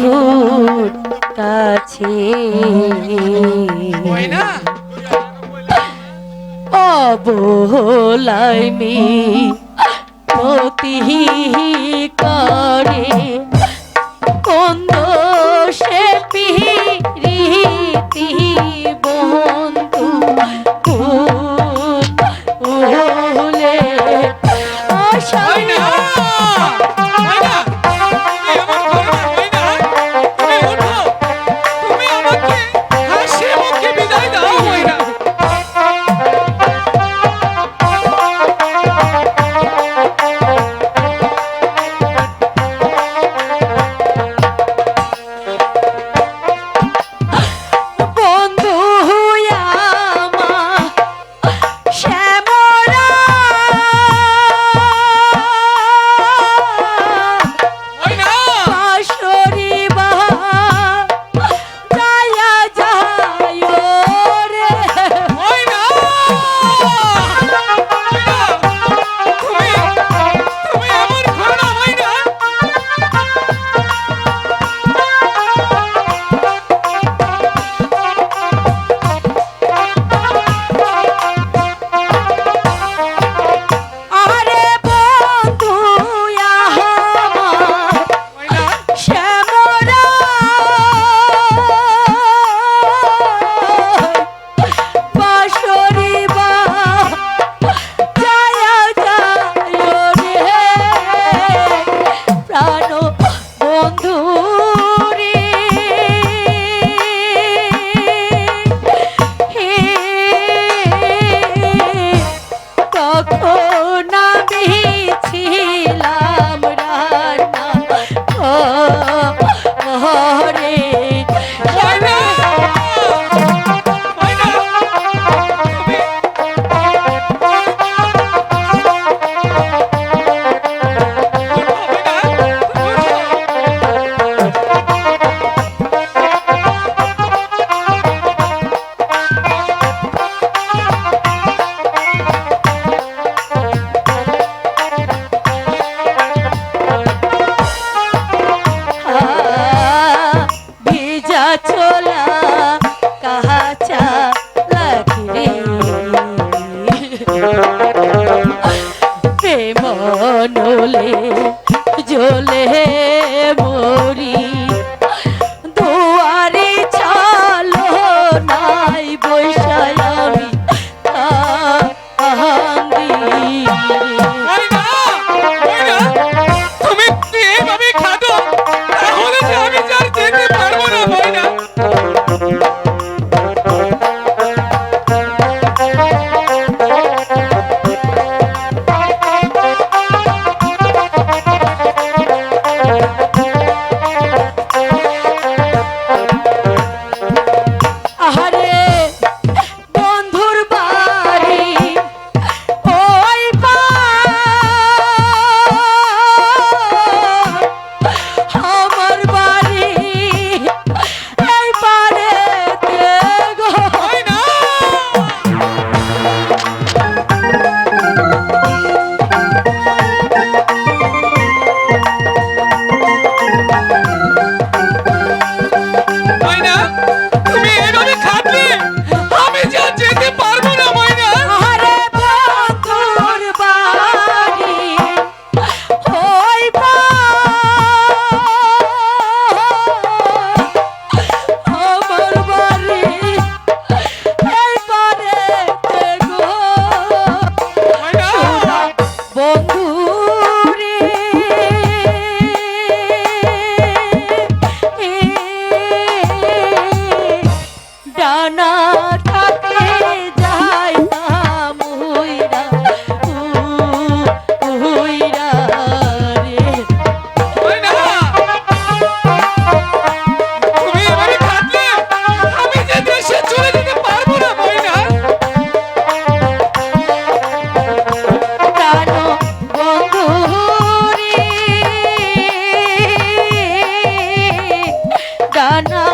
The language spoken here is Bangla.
বন্ধুর কাছে। অবলাই মি প্রতি করে। চোলা কাহা চালা কিরে প্রেম নলে জলে মরি। না থাকে যাই না মুইরা উইরা রে। তুমি এভাবে কাঁদলে আমি যে দেশে চলে যেতে পারব না ময়না প্রাণ বন্ধু রে? ডানা